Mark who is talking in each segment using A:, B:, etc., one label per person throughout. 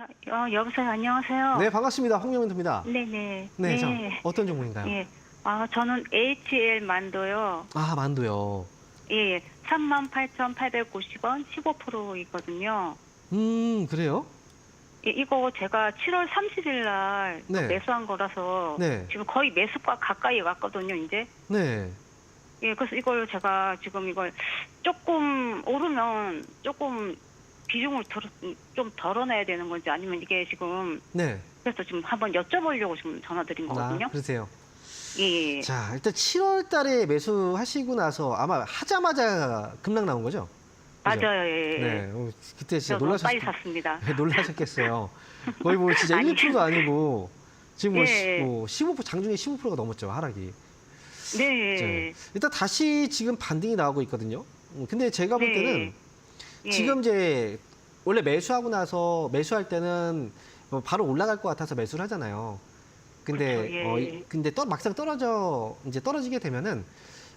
A: 어, 여보세요. 안녕하세요.
B: 네, 반갑습니다. 홍영은입니다.
A: 네네.
B: 네, 자, 어떤 종목인가요?
A: 예. 아, 저는 HL 만도요.
B: 아, 만두요.
A: 예. 38,890원 15%이거든요.
B: 음, 그래요?
A: 예, 이거 제가 7월 30일 날
B: 네.
A: 매수한 거라서
B: 네.
A: 지금 거의 매수가 가까이 왔거든요, 이제.
B: 네.
A: 예, 그래서 이걸 제가 지금 이걸 조금 오르면 조금 비중을 덜, 좀 덜어내야 되는 건지 아니면 이게 지금
B: 네.
A: 그래서 지금 한번 여쭤보려고 지금 전화드린 거거든요.
B: 아, 그러세요.
A: 예, 예. 예.
B: 자, 일단 7월 달에 매수하시고 나서 아마 하자마자 급락 나온 거죠? 그죠?
A: 맞아요. 예, 예.
B: 네. 어, 그때 진짜
A: 저 너무 빨리
B: 놀라셨,
A: 샀습니다.
B: 네, 놀라셨겠어요. 거의 뭐 진짜
A: 아니.
B: 1%도 아니고 지금 뭐,
A: 예.
B: 시- 뭐 15% 장중에 15%가 넘었죠, 하락이.
A: 네.
B: 자, 일단 다시 지금 반등이 나오고 있거든요. 음, 근데 제가 볼
A: 네.
B: 때는
A: 예.
B: 지금 이제 원래 매수하고 나서 매수할 때는 뭐 바로 올라갈 것 같아서 매수를 하잖아요. 근데
A: 그렇죠, 예.
B: 어, 이- 근데 또 막상 떨어져 이제 떨어지게 되면은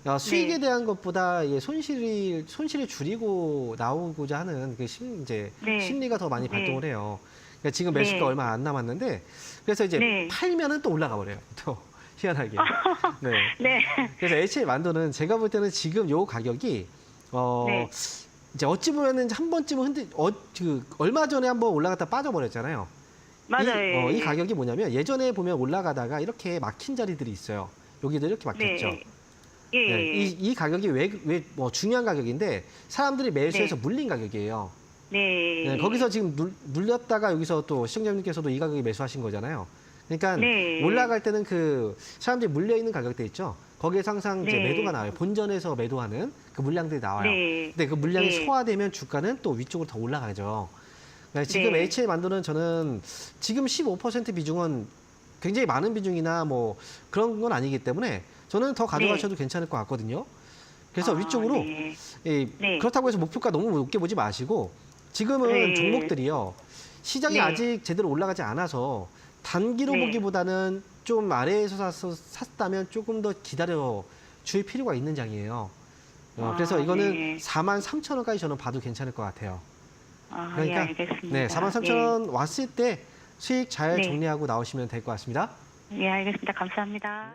B: 어, 수익에
A: 네.
B: 대한 것보다 이 손실이 손실을 줄이고 나오고자 하는 그 심, 이제
A: 네.
B: 심리가 더 많이
A: 네.
B: 발동을 해요. 그러니까 지금 매수가
A: 네.
B: 얼마 안 남았는데 그래서 이제
A: 네.
B: 팔면은 또 올라가 버려요. 또 희한하게. 네.
A: 네.
B: 그래서 HL 만두는 제가 볼 때는 지금 요 가격이 어
A: 네.
B: 이제 어찌 보면은 한 번쯤은 흔들 어 그 얼마 전에 한 번 올라갔다 빠져버렸잖아요.
A: 맞아요.
B: 이,
A: 예.
B: 어, 이 가격이 뭐냐면 예전에 보면 올라가다가 이렇게 막힌 자리들이 있어요. 여기도 이렇게 막혔죠.
A: 네. 예. 예.
B: 네, 이, 이 가격이 왜 왜 뭐 중요한 가격인데 사람들이 매수해서
A: 네.
B: 물린 가격이에요.
A: 네.
B: 네, 거기서 지금 눌, 눌렸다가 여기서 또 시청자님께서도 이 가격에 매수하신 거잖아요. 그러니까
A: 네.
B: 올라갈 때는 그 사람들이 물려 있는 가격대 있죠. 거기에서 항상 이제
A: 네.
B: 매도가 나와요. 본전에서 매도하는 그 물량들이 나와요.
A: 네.
B: 근데 그 물량이
A: 네.
B: 소화되면 주가는 또 위쪽으로 더 올라가죠. 그러니까 지금
A: 네.
B: HL 만두는 저는 지금 15% 비중은 굉장히 많은 비중이나 뭐 그런 건 아니기 때문에 저는 더 가져가셔도 괜찮을 것 같거든요. 그래서
A: 아,
B: 위쪽으로
A: 네.
B: 이
A: 네.
B: 그렇다고 해서 목표가 너무 높게 보지 마시고 지금은
A: 네.
B: 종목들이요 시장이
A: 네.
B: 아직 제대로 올라가지 않아서 단기로
A: 네.
B: 보기보다는 좀 아래에서 사서 샀다면 조금 더 기다려 줄 필요가 있는 장이에요. 어,
A: 아,
B: 그래서 이거는
A: 네.
B: 4만 3천 원까지 저는 봐도 괜찮을 것 같아요.
A: 아,
B: 그러니까,
A: 예, 알겠습니다.
B: 네, 4만 3천 원 왔을 때 수익 잘
A: 네.
B: 정리하고 나오시면 될 것 같습니다.
A: 예, 예, 알겠습니다. 감사합니다.